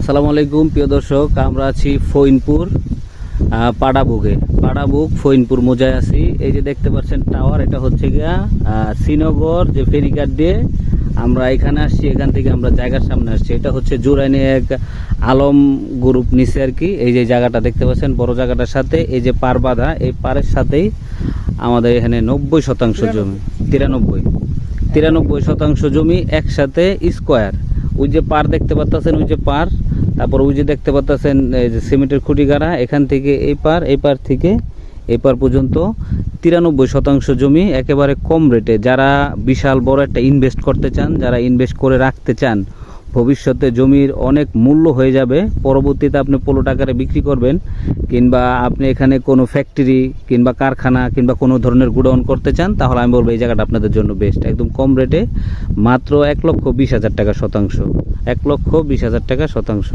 আসসালামু আলাইকুম, প্রিয় দর্শক, আমরা আছি ফইনপুর পাড়াবুকে। পাড়াবুক, ফইনপুর মোজায় আছি। এই যে দেখতে পাচ্ছেন টাওয়ার, এটা হচ্ছে গিয়া শ্রীনগর, যে ফেরিঘাট দিয়ে আমরা এখানে আসছি, এখান থেকে আমরা জায়গার সামনে আসছি। এটা হচ্ছে জুরাইনে এক আলম গ্রুপ নিচে আর কি। এই যে জায়গাটা দেখতে পাচ্ছেন, বড় জায়গাটার সাথে এই যে পার বাঁধা, এই পারের সাথেই আমাদের এখানে নব্বই শতাংশ জমি, তিরানব্বই। তিরানব্বই শতাংশ জমি একসাথে স্কোয়ার। ওই যে পার দেখতে পাচ্ছেন, ওই যে পার তারপর ওই যে দেখতে পাচ্ছেন যে সিমেন্টের খুঁটি গাড়া এখান থেকে এই পার এই পার থেকে এই পার পর্যন্ত তিরানব্বই শতাংশ জমি একেবারে কম রেটে যারা বিশাল বড় একটা ইনভেস্ট করতে চান, যারা ইনভেস্ট করে রাখতে চান ভবিষ্যতে জমির অনেক মূল্য হয়ে যাবে। পরবর্তীতে আপনি পোলো টাকারে বিক্রি করবেন কিংবা আপনি এখানে কোনো ফ্যাক্টরি কিংবা কারখানা কিংবা কোনো ধরনের গুডাউন করতে চান, তাহলে আমি বলব এই জায়গাটা আপনাদের জন্য বেস্ট একদম কম রেটে মাত্র এক লক্ষ বিশ হাজার টাকা শতাংশ। এক লক্ষ বিশ হাজার টাকা শতাংশ।